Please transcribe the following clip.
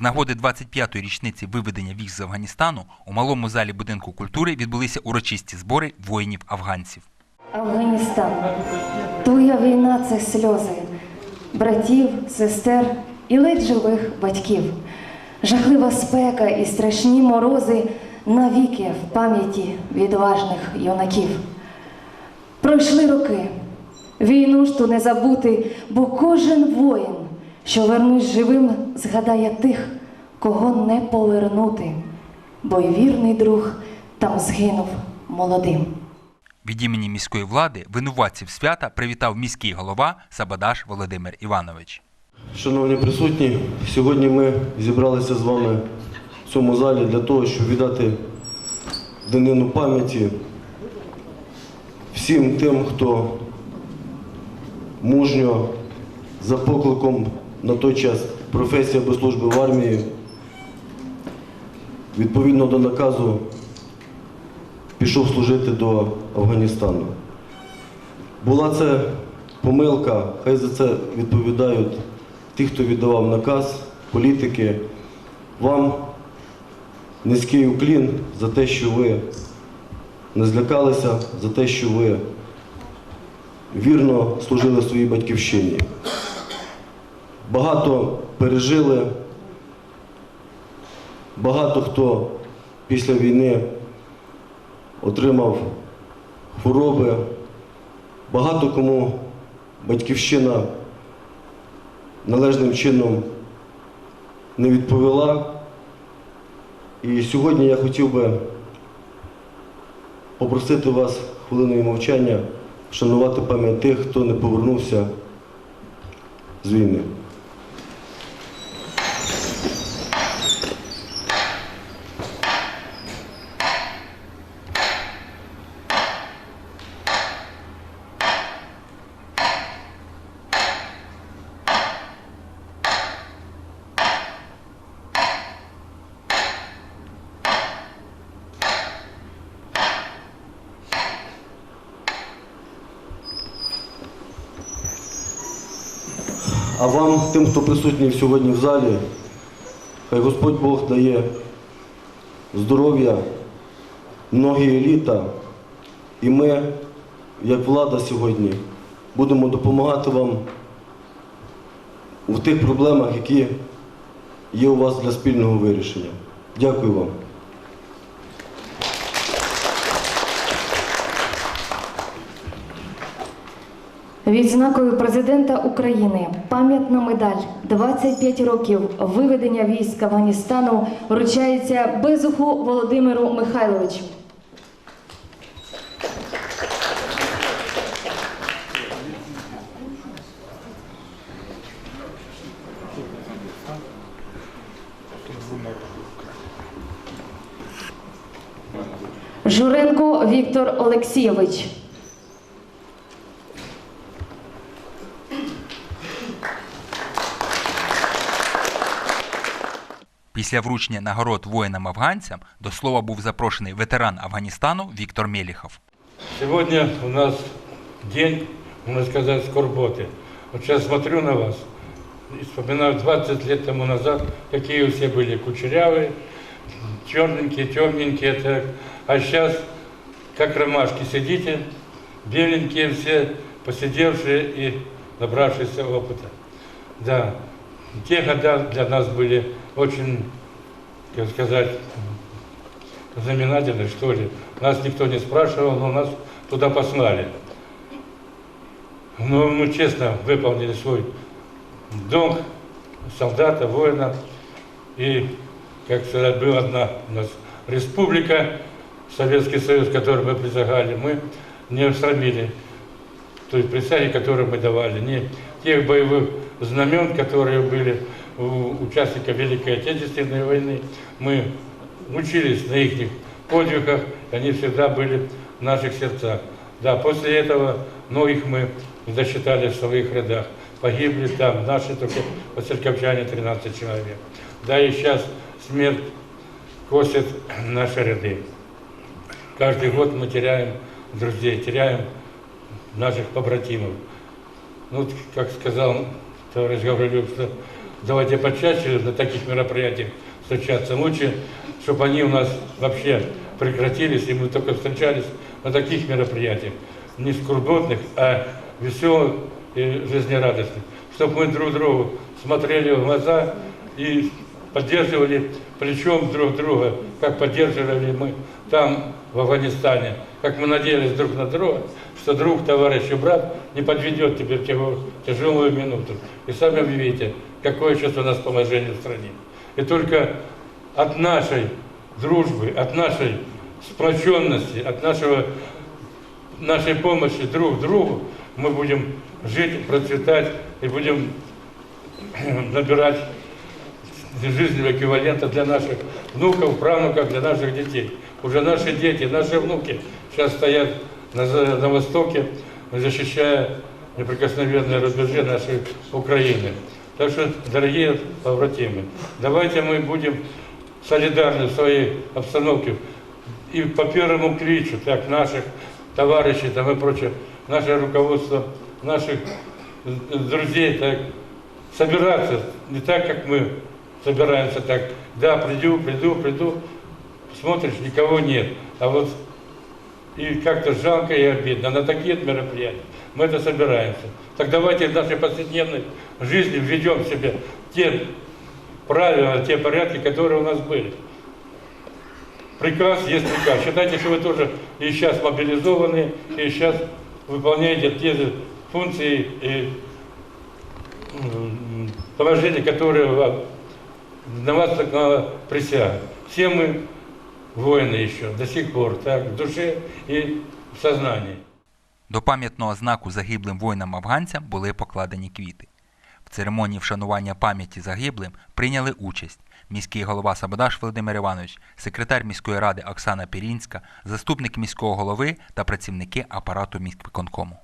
З нагоди 25-ї річниці виведення військ з Афганістану у малому залі будинку культури відбулися урочисті збори воїнів-афганців. Афганістан. Твоя війна це сльози братів, сестер і ледь живих батьків. Жахлива спека і страшні морози навіки в пам'яті відважних юнаків. Пройшли роки. Війну ж ту не забути, бо кожен воїн, що вернусь живим, згадає тих, кого не повернути, бо й вірний друг там згинув молодим. Від імені міської влади винуватців свята привітав міський голова Сабадаш Володимир Іванович. Шановні присутні, сьогодні ми зібралися з вами в цьому залі для того, щоб віддати данину пам'яті всім тим, хто мужньо за покликом на той час професія без служби в армії, відповідно до наказу, пішов служити до Афганістану. Була це помилка, хай за це відповідають ті, хто віддавав наказ, політики. Вам низький уклін за те, що ви не злякалися, за те, що ви вірно служили своїй батьківщині. Багато пережили, багато хто після війни отримав хвороби, багато кому батьківщина належним чином не відповіла. І сьогодні я хотів би попросити вас хвилиною мовчання вшанувати пам'ять тих, хто не повернувся з війни. А вам, тим, хто присутній сьогодні в залі, хай Господь Бог дає здоров'я, многі літа, і ми, як влада сьогодні, будемо допомагати вам в тих проблемах, які є у вас для спільного вирішення. Дякую вам. Відзнакою президента України пам'ятна медаль 25 років виведення військ Афганістану вручається Безуху Володимиру Михайловичу. Журенко Віктор Олексійович. Після вручення нагород воїнам-афганцям до слова був запрошений ветеран Афганістану Віктор Меліхов. Сегодня у нас день, можно сказать, скорботы. Вот сейчас смотрю на вас и вспоминаю 20 лет тому назад, какие вы все были кучерявые, черненькие, темненькие, так. А сейчас, как ромашки, сидите, беленькие все, посидевшие и набравшиеся опыта. Да, Те года для нас были очень, как сказать, знаменательны, что ли. Нас никто не спрашивал, но нас туда послали. Но мы честно выполнили свой долг солдата, воина. И, как сказать, была одна у нас республика, Советский Союз, который мы присягали, мы не срамили той присяги, которую мы давали, не тех боевых знамен, которые были у участников Великой Отечественной войны. Мы учились на их подвигах, они всегда были в наших сердцах. Да, после этого многих мы засчитали в своих рядах. Погибли там, наши только церковчане 13 человек. Да, и сейчас смерть косит наши ряды. Каждый год мы теряем друзей, теряем наших побратимов. Ну, как сказал товарищ Гаврилюк, что давайте почаще на таких мероприятиях встречаться. Лучше, чтобы они у нас вообще прекратились, и мы только встречались на таких мероприятиях. Не скорботных, а веселых и жизнерадостных. Чтобы мы друг другу смотрели в глаза и поддерживали плечом друг друга, как поддерживали мы там, в Афганистане, как мы надеялись друг на друга, что друг, товарищ и брат не подведет в тяжелую, минуту. И сами видите, какое у нас положение в стране. И только от нашей дружбы, от нашей сплоченности, от нашего, нашей помощи друг другу мы будем жить, процветать и будем набирать жизненного эквивалента для наших внуков, правнуков, для наших детей. Уже наши дети, наши внуки сейчас стоят на, на востоке, защищая неприкосновенные рубежи нашей Украины. Так что, дорогие побратимы, давайте мы будем солидарны в своей обстановке и по первому кличу, так, наших товарищей там и прочее, наше руководство, наших э, друзей, так, собираться не так, как мы собираемся, так, да, приду, приду, приду, смотришь, никого нет, а вот и как-то жалко и обидно. На такие мероприятия мы это собираемся. Так давайте в нашей повседневной жизни введем в себя те правила, те порядки, которые у нас были. Приказ есть приказ. Считайте, что вы тоже и сейчас мобилизованы, и сейчас выполняете те же функции и положения, которые на вас наклала присяга. Все мы воины еще до сих пор, так, в душе и в сознании. До пам'ятного знаку загиблим воїнам-афганцям були покладені квіти. В церемонії вшанування пам'яті загиблим прийняли участь міський голова Сабадаш Володимир Іванович, секретар міської ради Оксана Пірінська, заступник міського голови та працівники апарату міськвиконкому.